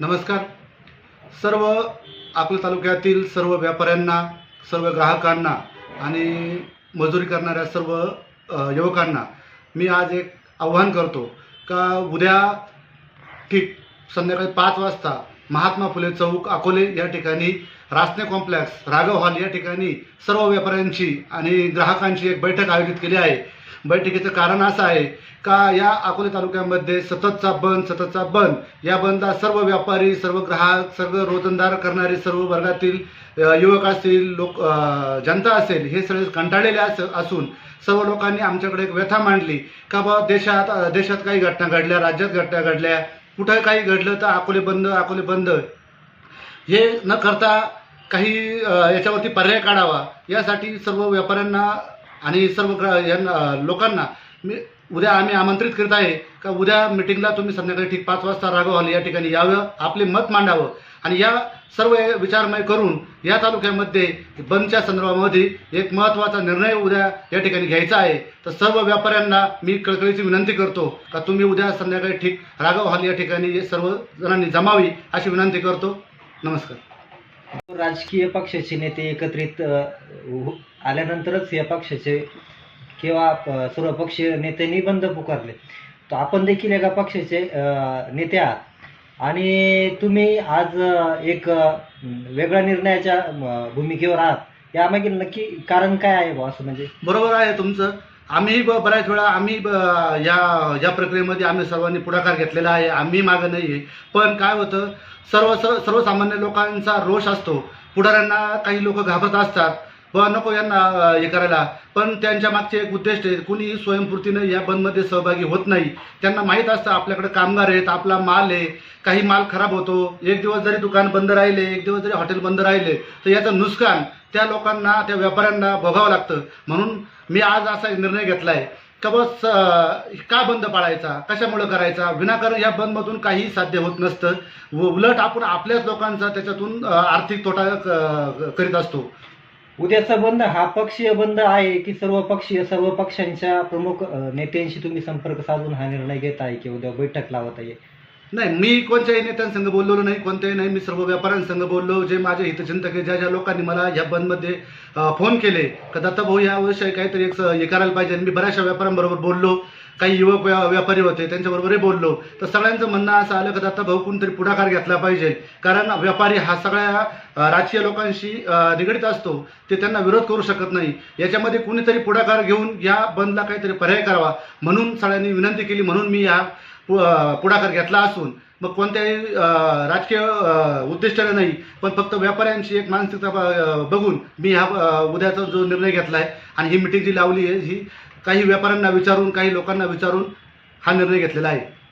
नमस्कार. सर्व आपल्या तालुक्यातील सर्व व्यापाऱ्यांना सर्व ग्राहकांना आणि मजुरी करणाऱ्या सर्व युवकांना मी आज एक आव्हान करतो का उद्या ठीक संध्याकाळी पाच वाजता महात्मा फुले चौक अकोले या ठिकाणी रासने कॉम्प्लेक्स राघव हॉल या ठिकाणी सर्व व्यापाऱ्यांची आणि ग्राहकांची एक बैठक आयोजित केली आहे. बैठकीचं कारण असं आहे का या अकोले तालुक्यामध्ये सततचा बंद सततचा बंद? या बंदला सर्व व्यापारी सर्व ग्राहक सर्व रोजंदार करणारे सर्व वर्गातील युवक असतील लोक जनता असेल हे सगळे कंटाळलेले अस असून सर्व लोकांनी आमच्याकडे एक व्यथा मांडली का बा देशात देशात काही घटना घडल्या राज्यात घटना घडल्या कुठं काही घडलं तर अकोले बंद अकोले बंद? हे न करता काही याच्यावरती पर्याय काढावा. यासाठी सर्व व्यापाऱ्यांना आणि सर्व यांना लोकांना मी उद्या आम्ही आमंत्रित करत आहे का उद्या मिटिंगला तुम्ही संध्याकाळी ठीक पाच वाजता राघव हॉल या ठिकाणी यावं आपले मत मांडावं. आणि या सर्व विचारमय करून या तालुक्यामध्ये बंदच्या संदर्भामध्ये एक महत्त्वाचा निर्णय उद्या या ठिकाणी घ्यायचा आहे. तर सर्व व्यापाऱ्यांना मी कळकळीची विनंती करतो का तुम्ही उद्या संध्याकाळी ठीक राघव हॉल या ठिकाणी सर्व जणांनी जमावी अशी विनंती करतो. नमस्कार. राजकीय पक्षाचे नेते एकत्रित हो- आल्यानंतरच या पक्षाचे किंवा सर्व पक्षीय नेत्यांनी बंद पुकारले. तर आपण देखील एका पक्षाचे नेते आहात. आणि तुम्ही आज एक वेगळ्या निर्णयाच्या भूमिकेवर आहात. यामागील नक्की कारण काय आहे बुवा असं म्हणजे? बरोबर आहे तुमचं. आम्ही ब बऱ्याच वेळा आम्ही ब या या प्रक्रियेमध्ये आम्ही सर्वांनी पुढाकार घेतलेला आहे. आम्ही मागं नाही आहे पण काय होतं सर्व सर्व सर्वसामान्य लोकांचा रोष असतो. पुढाऱ्यांना काही लोक घाबरत असतात. व नको यांना हे करायला. पण त्यांच्या मागचे एक उद्दिष्ट आहे कुणीही स्वयंपूर्तीनं या बंदमध्ये सहभागी होत नाही. त्यांना माहीत असतं आपल्याकडे कामगार आहेत आपला माल आहे काही माल खराब होतो. एक दिवस जरी दुकान बंद राहिले एक दिवस जरी हॉटेल बंद राहिले तर याचं नुकसान त्या लोकांना त्या व्यापाऱ्यांना भोगावं लागतं. म्हणून मी आज असा एक निर्णय घेतला आहे का बस का बंद पाळायचा? कशामुळं करायचा? विनाकारण या बंदमधून काही साध्य होत नसतं. व उलट आपण आपल्याच लोकांचा त्याच्यातून आर्थिक तोटा क- करीत असतो. उद्याचा बंद हा पक्षीय बंद आहे की सर्व पक्षीय सर्व पक्षांच्या प्रमुख नेत्यांशी तुम्ही संपर्क साधून हा निर्णय घेत आहे की उद्या बैठक लावत आहे? नाही मी कोणत्याही नेत्यांसंग बोललेलो नाही कोणत्याही नाही. मी सर्व व्यापाऱ्यांसंग बोललो. जे माझे हितचिंतक ज्या ज्या लोकांनी मला या बंदमध्ये फोन केले का दत्ताभाऊ याविषयी काहीतरी एक हे करायला पाहिजे. आणि मी बऱ्याचशा व्यापाऱ्यांबरोबर बोललो. काही युवक व्यापारी होते त्यांच्याबरोबरही बोललो. तर सगळ्यांचं म्हणणं असं आलं की आता भाऊ कोणतरी पुढाकार घेतला पाहिजे. कारण व्यापारी हा सगळ्या राजकीय लोकांशी निगडीत असतो. ते त्यांना विरोध करू शकत नाही. याच्यामध्ये कुणीतरी पुढाकार घेऊन या बंदला काहीतरी पर्याय करावा. म्हणून सगळ्यांनी विनंती केली म्हणून मी या पु- पुढाकार घेतला असून. मग कोणत्याही राजकीय उद्दिष्टाने नाही पण फक्त व्यापाऱ्यांची एक मानसिकता बघून मी हा उद्याचा जो निर्णय घेतला आहे आणि ही मिटिंग जी लावली आहे ही काही व्यापाऱ्यांना विचारून काही लोकांना विचारून हा निर्णय घेतलेला आहे.